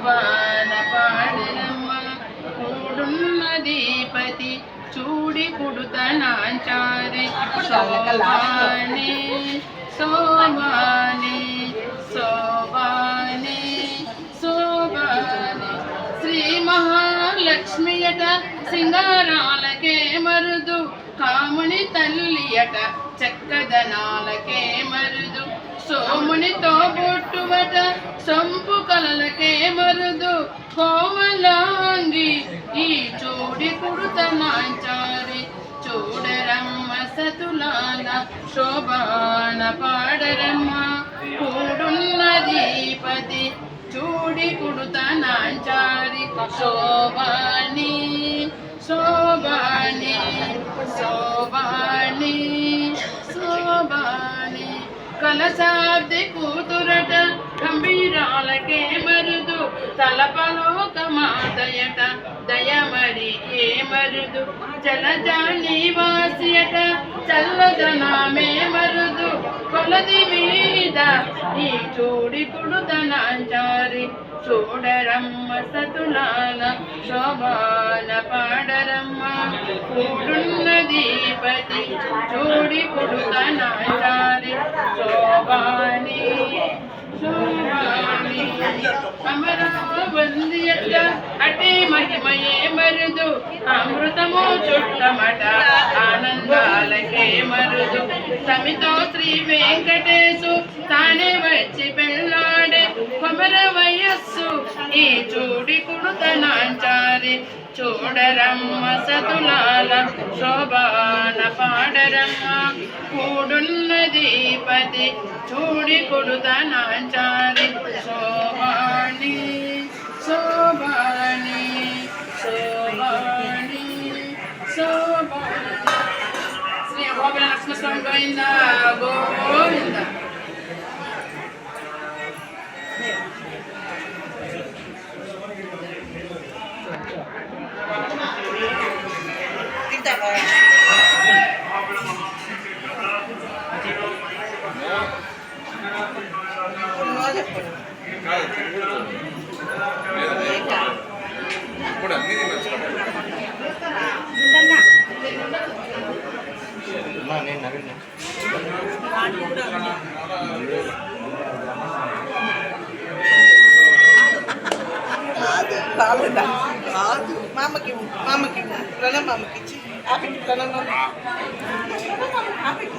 శోభాన పాడరమ్మ కూడున్నదీపతి చూడి కుడుతనాచారి శోభాని శోభాని శోభాని శోభాని శ్రీ మహాలక్ష్మియట సింగారాలకే మరుదు కాముని తల్లియట చక్కదనాలకే మరుదు సోమునితో బొట్టువట సంపు కలలకే మరుదు. కోమలాంగి ఈ చూడి కుడుతనాచారి చూడరమ్మ సతులాల శోభాన పాడరమ్మ. కూడున్నదీపతి చూడి కుడుతనాచారి శోభాని శోభాని శోభాని శోభాని. కలశాబ్ది కూతురట గంభీరాలకే మరుదు. తలపలోక మాతయట దయమరి ఏ మరుదు? జలజాని వాసియట చల్లదనామే మరుదు. కొలది మీద ఈ చూడి కుడుదనాచారి చూడరమ్మ సతులాల శోభాల పాడరమ్మ. కూడున్నది పతి చూడి కుడుదనాచారి అమరావందియట అటే మహిమయే మరుదు. అమృతము చుట్టమట ఆనందాలకే మరుదు. సమితో శ్రీ వెంకటేశు తానే వచ్చి పెళ్ళాడే కొమర వయస్సు. చూడరమ్మ సతులాల శోభాన పాడరమ్మ కూడున్నదీపతి చూడి కొడుతనాచారి శోభాణి శోభాణి శోభాణి శోభాణి శ్రీ గోకుల లక్ష్మస్వామి గోవింద గోవింద ఇప్పుడు అన్ని నేను నవీన్ కాదు. కాలేదా కాదు మామకి మామకి. ఇవ్వు. ప్రణవ్ మామకి ఇచ్చి. ఆపికి ప్రణవ్ మామ ఆ పెట్టి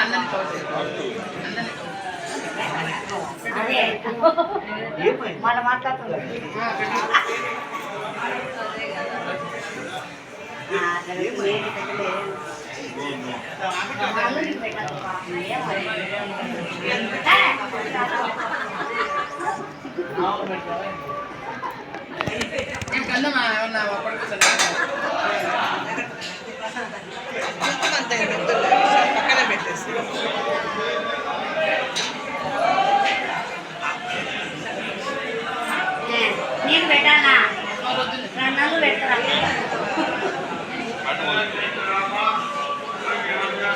అందరినీ చూసి అదే మళ్ళీ మాట్లాడుతున్నారు ఏం కన్నా ఏమన్నా పడుకుంటున్నా అంతే పక్కన పెట్టేసి నీకు పెట్టాలా రెండు పెడతారా